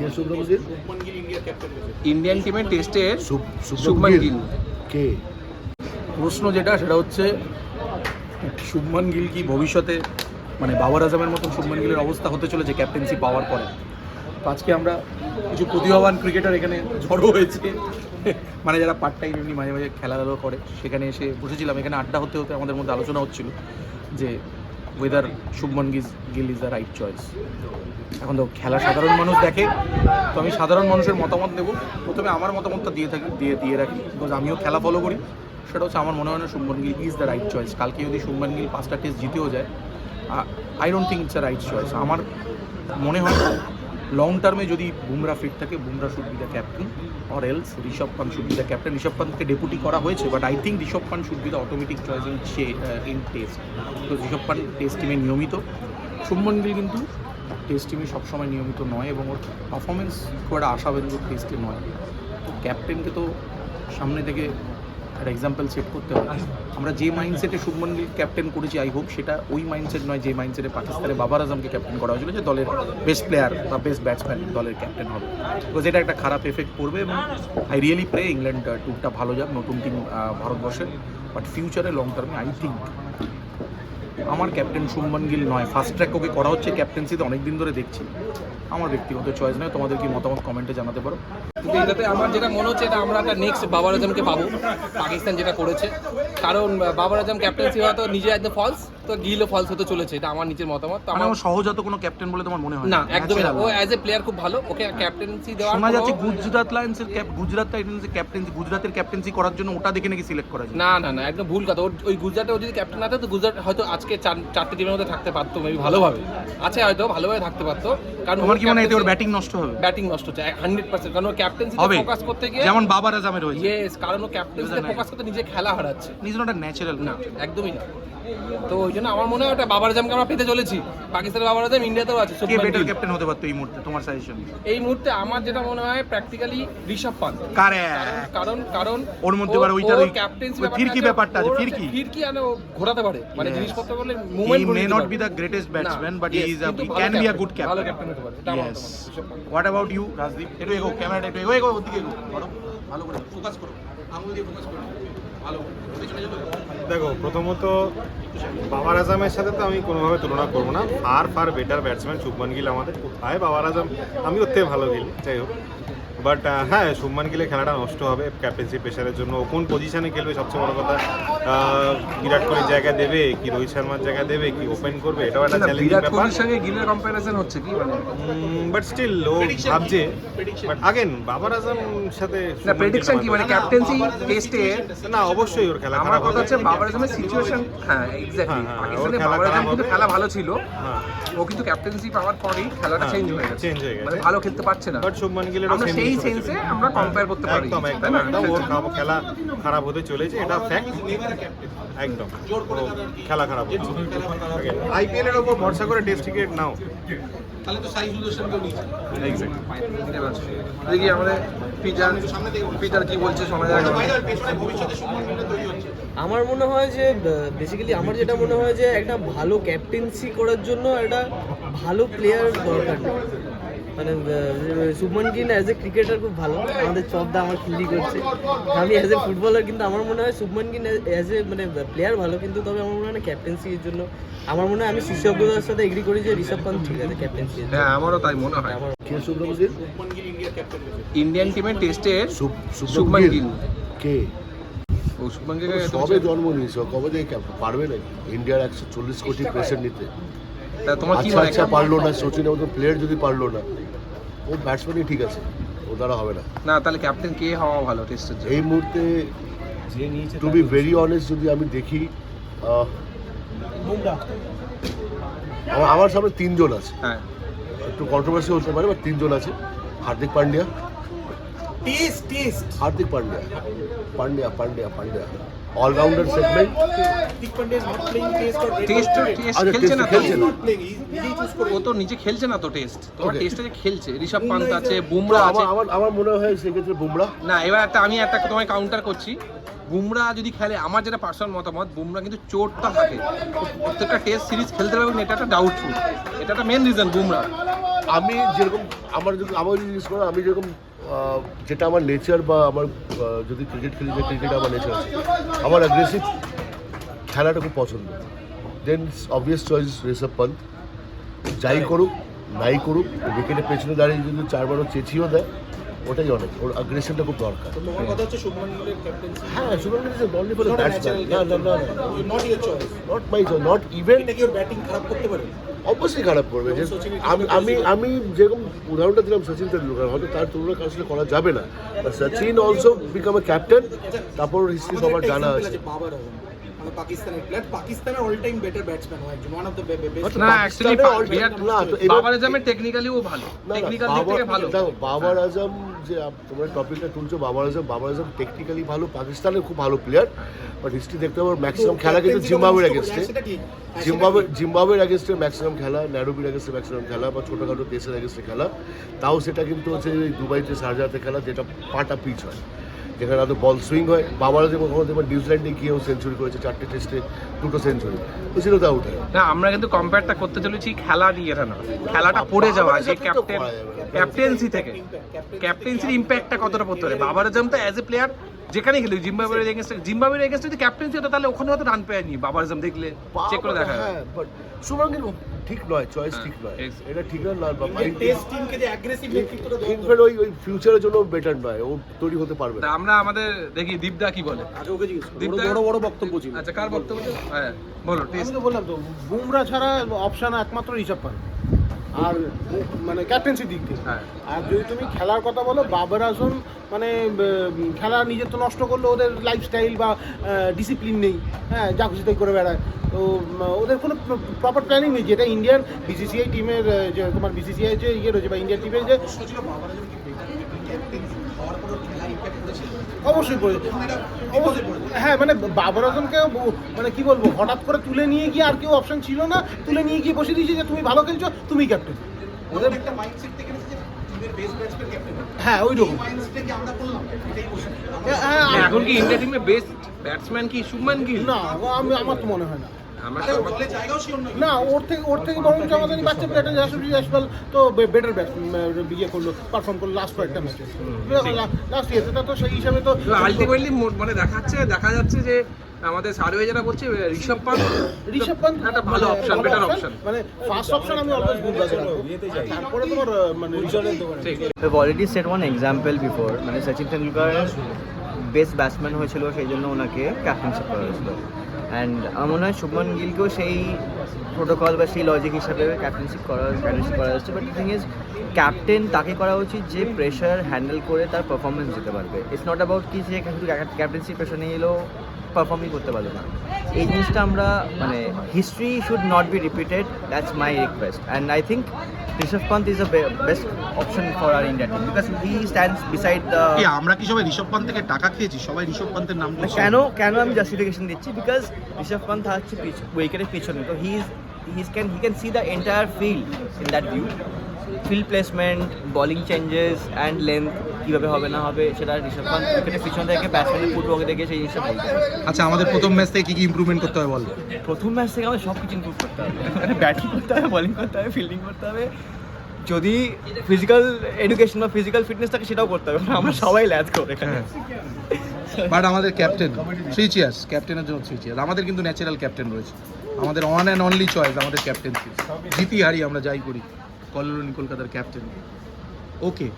কে Gill Indian টিমের টেস্টের শুভমান গিল। কে? প্রশ্ন যেটা সেটা হচ্ছে শুভমান গিল কি ভবিষ্যতে মানে বাবার আজমের মতন শুভমান গিলের অবস্থা হতে চলেছে ক্যাপ্টেন্সি পাওয়ার পরে? তো আজকে আমরা কিছু প্রতিভাবান ক্রিকেটার এখানে জড়ো হয়েছে। মানে যারা পার্ট টাইম এমনি মাঝে মাঝে খেলাধুলো করে সেখানে এসে বসেছিলাম। এখানে আড্ডা হতে হতে আমাদের মধ্যে আলোচনা হচ্ছিল যে ওয়েদার শুভমন গিজ, Gill is the right choice এখন তো খেলা সাধারণ মানুষ দেখে, তো আমি সাধারণ মানুষের মতামত নেব। প্রথমে আমার মতামতটা দিয়ে থাকি, দিয়ে দিয়ে রাখি। বিকজ আমিও খেলা ফলো করি। সেটা হচ্ছে আমার মনে হয় না Shubman Gill is the right choice কালকে যদি শুভমন গিল পাঁচটা টেস্ট জিতেও যায় I don't think it's right choice আমার মনে হয় লং টার্মে যদি বুমরা ফিট থাকে, Bumrah should be the captain or else Rishabh Pant should be the captain Rishabh পান্তকে deputy করা হয়েছে but I think Rishabh Pant should be the automatic choice in say in test তো ঋষভ পান test টিমে নিয়মিত। শুভমান গিল কিন্তু test টিমে সবসময় নিয়মিত নয়, এবং ওর পারফরমেন্স খুব একটা আশাব্যঞ্জক টেস্টে নয়। তো ক্যাপ্টেনকে তো সামনে থেকে একটা এক্সাম্পল সেট করতে হবে। আমরা যে মাইন্ডসেটে শুভমন গিল ক্যাপ্টেন করেছি আই হোপ সেটা ওই মাইন্ডসেট নয় যে মাইন্ডসেটে পাকিস্তানে বাবার আজমকে ক্যাপ্টেন করা হয়েছিল যে দলের বেস্ট প্লেয়ার বা বেস্ট ব্যাটসম্যান দলের ক্যাপ্টেন হবে। বিকজ এটা একটা খারাপ এফেক্ট করবে এবং আই রিয়েলি প্রে ইংল্যান্ড টুরটা ভালো যাক নতুন টিম ভারতবর্ষের। বাট ফিউচারে লং টার্মে আই থিঙ্ক আমার ক্যাপ্টেন সুম্মান গিল নয়। ফার্স্ট ট্র্যাক ওকে করা হচ্ছে ক্যাপ্টেন্সিতে অনেক দিন ধরে দেখছি। আমার ব্যক্তিগত চয়েস নয়, তোমাদের কি মতামত কমেন্টে জানাতে পারো। এটাতে আমার যেটা মনে হচ্ছে, এটা আমরা একটা নেক্সট বাবার আজমকে পাবো, পাকিস্তান যেটা করেছে। কারণ বাবার আজম ক্যাপ্টেন্সি হয়তো নিজে একদম ফলস তো গিলও ফলস হতে চলেছে এটা আমার নিজের মতামত। তো মানে আমার সহজাত কোনো ক্যাপ্টেন বলে তোমার মনে হয় না? একদমই না। ও অ্যাজ এ প্লেয়ার খুব ভালো ওকে ক্যাপ্টেন্সি দেওয়ার শোনা যাচ্ছে গুজরাট লায়ন্সের ক্যাপ গুজরাট টাইটান্সের ক্যাপ্টেন্সি গুজরাটের ক্যাপ্টেন্সি করার জন্য ওটা দেখে নাকি সিলেক্ট করা না না না একদম ভুল কথা। ওই গুজরাটে ও যদি ক্যাপ্টেন না থাকতো গুজরাট হয়তো আজকে চার- চারটে টিমের মধ্যে থাকতে পারতো মেবি ভালোভাবে। আছে হয়তো ভালোভাবে থাকতে পারতো কারণ তোমার কি মনে হয় এতে ওর ব্যাটিং নষ্ট হবে? ব্যাটিং নষ্ট হচ্ছে হান্ড্রেড পার্সেন্ট কারণ ও ক্যাপ্টেন্সি হবে। ফোকাস করতে গিয়ে যেমন বাবার আজমের হয়েছে ইয়েস কারণ ও ক্যাপ্টেন্সিতে ফোকাস করতে নিজে খেলা হারাচ্ছে। ইজ নট ন্যাচারাল না একদমই না। তো ওই জন্য আমার মনে হয় ওটা বাবার জামকে আমরা পেতে চলেছি। পাকিস্তানের বাবার আজম ইন্ডিয়াতেও আছে কে বেটার ক্যাপ্টেন হতে পারতো এই মুহূর্তে তোমার সাজেশন এই মুহূর্তে আমার যেটা মনে হয় প্র্যাকটিক্যালি ঋষভ পান্ত কারণ কারণ ওর মধ্যে আবার ওইটার ওই- ক্যাপ্টেন্সি ফিরকি ব্যাপারটা আছে, ফিরকি। ফিরকি আনে ঘোরাতে পারে। মানে. জিনিসপত্র he movement may not be the greatest batsman but he is কিন্তু he can be a good ভালো ক্যাপ্টেন ক্যাপ্টেন হতে পারে। এটা হোয়াট অ্যাবাউট ইউ রাজদীপ? একটু এগো ক্যামেরাটা একটু এগো এগো ওদিকে এগো ভালো করে ফোকাস করো। আঙুল দিয়ে ফোকাস করো। দেখো, প্রথমত বাবার আজমের সাথে তো আমি কোনোভাবে তুলনা করব না। আর far better batsman Shubman Gill আমাদের। কোথায় বাবার আজম? আমি ওর থেকে ভালো গিল। যাই হোক। বাট হ্যাঁ শুভমান গিলের খেলাটা নষ্ট হবে। ক্যাপ্টেন্সি প্রেশারের জন্য ও কোন পজিশনে খেলবে সবচেয়ে বড় কথা বিরাট কোহলির জায়গা দেবে কি রোহিত শর্মার জায়গা দেবে কি ওপেন করবে এটাও একটা চ্যালেঞ্জিং বিরাট ব্যাপার। কোহলির সঙ্গে গিলের কম্প্যারিজন হচ্ছে কি মানে? বাট স্টিল ও ভাবছে বাট আগেন বাবার আজম সাথে না প্রেডিকশন কি? মানে ক্যাপ্টেন্সি টেস্টে না অবশ্যই ওর খেলা আমার কথা। হচ্ছে বাবার আজমের সিচুয়েশন হ্যাঁ এক্স্যাক্টলি হ্যাঁ, হ্যাঁ, পাকিস্তানে ওর খেলা বাবার আজম কিন্তু খেলা ভালো ছিল। হ্যাঁ। ও কিন্তু ক্যাপ্টেন্সি পাওয়ার পরেই খেলাটা হ্যাঁ, চেঞ্জ হয়ে গেছে। change হয়ে গেছে। মানে ভালো খেলতে পারছে না। বাট শুভমান গিলের আমরা সেই সেন্সে আমরা কম্পেয়ার করতে পারি। একদম একদম। একদম ওর খেলা খারাপ হতে চলেছে এটা ফ্যাক্ট একদম খেলা খারাপ আইপিএল এর ওপর ভরসা করে টেস্ট ক্রিকেট নাও। তাহলে তো সাই সুদর্শনকেও নিয়েছে দেখি আমাদের পিটার পিটার কি বলছে শোনা আমার মনে হয় যে বেসিক্যালি আমার যেটা মনে হয় যে একটা ভালো ক্যাপ্টেন্সি করার জন্য একটা ভালো প্লেয়ার দরকার। মানে Shubman Gill as a cricketer খুব ভালো। আমাদের চপদা আমার খিল্লি করছে। আমি অ্যাজ এ ফুটবলার কিন্তু আমার মনে হয় শুভমান গিল অ্যাজ এ মানে প্লেয়ার ভালো কিন্তু তবে আমার মনে হয় না ক্যাপ্টেন্সির জন্য। আমার মনে হয় আমি শিষ্যজ্ঞতার সাথে এগ্রি করি যে ঋষভ পান্ত ঠিক আছে ক্যাপ্টেন্সি হ্যাঁ আমারও তাই মনে হয়। আমার কে শুভ্রম গিল ইন্ডিয়ান টিমের টেস্টের শুভ- শুভ্রম গিল গিল। কে? ও শুভমান গিল সবে জন্ম নিয়েছে কবে থেকে পারবে নাকি? ইন্ডিয়ার একশো চল্লিশ কোটি প্রেশার নিতে। তোমার কি আচ্ছা মনে আচ্ছা হয়? পারল না সচিনের মতো প্লেয়ার যদি পারল না ও ব্যাটসম্যানই ঠিক আছে ও দ্বারা হবে না। না তাহলে ক্যাপ্টেন কে হওয়া ভালো টেস্টের জন্য? এই মুহূর্তে টু বি ভেরি অনেস্ট যদি আমি দেখি আমার আমার সামনে তিনজন আছে। হ্যাঁ। একটু কন্ট্রোভার্সি হতে পারে বাট তিনজন আছে। Hardik Pandya. Test test Hardik Pandya. Pandya Pandya Pandya. Allrounder segment test আচ্ছা, খেলছে না test তো? ও নিজে খেলছে না তো টেস্ট তোমার. টেস্টে যে খেলছে। ঋষভ পান্ত আছে বুমরা আছে। আমার মনে হয় সেক্ষেত্রে বুমরা। না এবার একটা আমি একটা তোমায় কাউন্টার করছি। বুমরা যদি খেলে আমার যেটা পার্সোনাল মতামত বুমরা কিন্তু চোটটা থাকে প্রত্যেকটা টেস্ট সিরিজ খেলতে পারবে না এটা একটা ডাউটফুল এটা একটা মেন রিজন বুমরা। আমি যেরকম আমার যদি আমার জিজ্ঞেস করো আমি যেরকম যেটা আমার নেচার বা আমার যদি ক্রিকেট খেলি যে ক্রিকেট আমার নেচার আছে। আমার অ্যাগ্রেসিভ খেলাটা খুব পছন্দ। Then obvious choice Rishabh Pant যাই করুক নাই করুক উইকেটের পেছনে দাঁড়িয়ে যদি চারবারও চেঁচিয়েও দেয় ওটাই অনেক। ওর অ্যাগ্রেশনটা খুব দরকার। হ্যাঁ Shubman is only for batsman না না না not choice not my not even এটা কি ওর ব্যাটিং খারাপ করতে পারে? অবশ্যই খারাপ করবে। যে আমি আমি আমি যেরকম উদাহরণটা দিলাম সচিন তেন্ডুলকার হয়তো তার তুলনা কারোর সাথে করা যাবে না। Sachin also became a captain তারপর হিস্ট্রি সবার জানা আছে। মানে পাকিস্তানের প্লেয়ার পাকিস্তানের অল টাইম বেটার ব্যাটসম্যান হয় একজন ওয়ান অফ দ্য বেস্ট না অ্যাকচুয়ালি বিরাট না, বাবার আজমের টেকনিক্যালিও ভালো। না, না, টেকনিক্যাল দিক থেকে ভালো। দেখো, বাবার আজম যে তোমরা টপিকটা তুলছো বাবার আজম বাবার আজম টেকনিক্যালি ভালো পাকিস্তানের খুব ভালো প্লেয়ার বাট হিস্ট্রি দেখতে পাবো ম্যাক্সিমাম খেলা কিন্তু জিম্বাবুয়ের এগেনস্টে জিম্বাবুয়ে জিম্বাবুয়ের এগেনস্টে ম্যাক্সিমাম খেলা ন্যারোবির এগেনস্টে ম্যাক্সিমাম খেলা বা ছোটোখাটো দেশের এগেনস্টে খেলা। তাও সেটা কিন্তু হচ্ছে দুবাইতে শারজাতে খেলা যেটা পাটা পিচ হয়। যেখানে হয়তো বল সুইং হয় বাবার যেমন দেখবেন নিউজিল্যান্ডে গিয়েও সেঞ্চুরি করেছে চারটে টেস্টে দুটো সেঞ্চুরি তো সেটা তো আউট হয়। না আমরা কিন্তু কম্পেয়ারটা করতে চলেছি খেলা নিয়ে এটা না। খেলাটা পড়ে যাওয়া যে বাবার ক্যাপ্টেন না। ক্যাপ্টেন্সি থেকে। ক্যাপ্টেন্সির ইম্প্যাক্টটা কতটা পড়তে পারে? বাবার আজম তো অ্যাজ এ প্লেয়ার যেখানে খেলে জিম্বাবুয়ের এগেনস্টে জিম্বাবুয়ের এগেনস্টে যদি ক্যাপ্টেন্সি হতো তাহলে ওখানে হয়তো রান পেয়নি বাবার আজম দেখলে চেক করে দেখা। হ্যাঁ বাট গিল ঠিক নয় চয়েস ঠিক নয়। এটা ঠিক নয় নেতৃত্বটা দেওয়া ইনফ্যাক্ট ওই ওই ফিউচারের জন্য বেটার নয় ও তৈরি হতে পারবে তা আমরা আমাদের দেখি দীপদা কি বলে। আগে ওকে জিজ্ঞেস করো বড় বড় বক্তব্য ছিল। আচ্ছা কার বক্তব্য হ্যাঁ বলো আমি টেস্ট তো বললাম তো বুমরা ছাড়া অপশন একমাত্র ঋষভ পান্ত আর মানে ক্যাপ্টেন্সির দিক থেকে হ্যাঁ। আর যদি তুমি খেলার কথা বলো বাবর আজম মানে খেলা নিজের তো নষ্ট করল ওদের লাইফস্টাইল বা ডিসিপ্লিন নেই। হ্যাঁ যা খুশি তাই করে বেড়ায়। তো ওদের কোনো প্রপার প্ল্যানিং নেই যেটা ইন্ডিয়ান বিসিসিআই টিমের যে তোমার বিসিসিআই যে ইয়ে রয়েছে বা ইন্ডিয়ান টিমের যে অবশ্যই পড়ে অবশ্যই হ্যাঁ মানে বাবর আজমকে মানে কি বলব হঠাৎ করে তুলে নিয়ে গিয়ে আর কেউ অপশন ছিল না তুলে নিয়ে গিয়ে বসে দিয়েছে যে তুমি ভালো খেলছো তুমি ক্যাপ্টেন ওদের একটা মাইন্ডসেট থেকে হ্যাঁ ওই রকম মাইন্ডসেটটা কি আমরা করলাম? এটাই কোশ্চেন হ্যাঁ, না, এখন কি ইন্ডিয়া টিমে বেস্ট ব্যাটসম্যান কি শুভমান গিল না আমি আমার তো মনে হয় না। না। ওর থেকে ওর থেকে বরঞ্চ আমাদের বাচ্চা প্লেয়ারটা জাসুরি জাসপাল তো বেটার ব্যাট ইয়ে করল পারফর্ম করল লাস্ট কয়েকটা ম্যাচে লাস্ট ইয়ারতে তো সেই হিসাবে তো আলটিমেটলি মানে দেখাচ্ছে দেখা যাচ্ছে যে আমাদের সার্ভে যেটা বলছে ঋষভ পান্ত। ঋষভ পান্ত একটা ভালো অপশন বেটার অপশন মানে ফার্স্ট অপশন আমি অলওয়েজ বুমরাকে রাখব। তারপরে তোমার মানে ঠিক। We've already set one example before মানে সচিন তেন্ডুলকার বেস্ট ব্যাটসম্যান হয়েছিল সেই জন্য ওনাকে ক্যাপ্টেনশিপ করা হয়েছিল। অ্যান্ড আমার মনে হয় শুভমান গিলকেও সেই প্রোটোকল বা সেই লজিক হিসাবে ক্যাপ্টেনশিপ করা ক্যাপ্টেনশিপ করা হচ্ছে। বাট থিং ইজ ক্যাপ্টেন তাকে করা উচিত যে প্রেশার হ্যান্ডেল করে তার পারফরমেন্স দিতে পারবে। ইটস নট অ্যাবাউট কি যে শুধু ক্যাপ্টেন্সি প্রেশার নিয়ে এলো পারফর্মই করতে পারল না। এই জিনিসটা আমরা মানে history should not be repeated that's my request and I think Rishabh Pant is a best option for our India team because he stands beside the আমরা কি সবাই ঋষভ পান্ত থেকে টাকা খেয়েছি? সবাই ঋষভ পান্তের নাম। কেন কেন আমি জাস্টিফিকেশন দিচ্ছি? বিকজ ঋষভ পান্ত হচ্ছে উইকেটের পিছনে। তো he is he can he can see the entire field in that view field placement bowling changes and length কীভাবে হবে না হবে সেটা ঋষভ পান্ত উইকেটের পিছন থেকে ব্যাটসম্যানের ফুটবকে দেখে সেই জিনিসটা বলতে আচ্ছা আমাদের প্রথম ম্যাচ থেকে কি কি ইমপ্রুভমেন্ট করতে হবে বল? প্রথম ম্যাচ থেকে আমাদের সব কিছু ইমপ্রুভ করতে হবে। মানে ব্যাটিং করতে হবে বলিং করতে হবে ফিল্ডিং করতে হবে। যদি ফিজিক্যাল এডুকেশন বা ফিজিক্যাল ফিটনেস থাকে সেটাও করতে হবে। আমরা সবাই ল্যাচ করে এখানে। বাট আমাদের ক্যাপ্টেন থ্রি চেয়ার্স ক্যাপ্টেনের জন্য থ্রি চেয়ার্স আমাদের কিন্তু ন্যাচারাল ক্যাপ্টেন রয়েছে। আমাদের ওয়ান অ্যান্ড অনলি চয়েস আমাদের ক্যাপ্টেন্সি জিতি হারি আমরা যাই করি। কল্লোলিনী কলকাতার ক্যাপ্টেন ওকে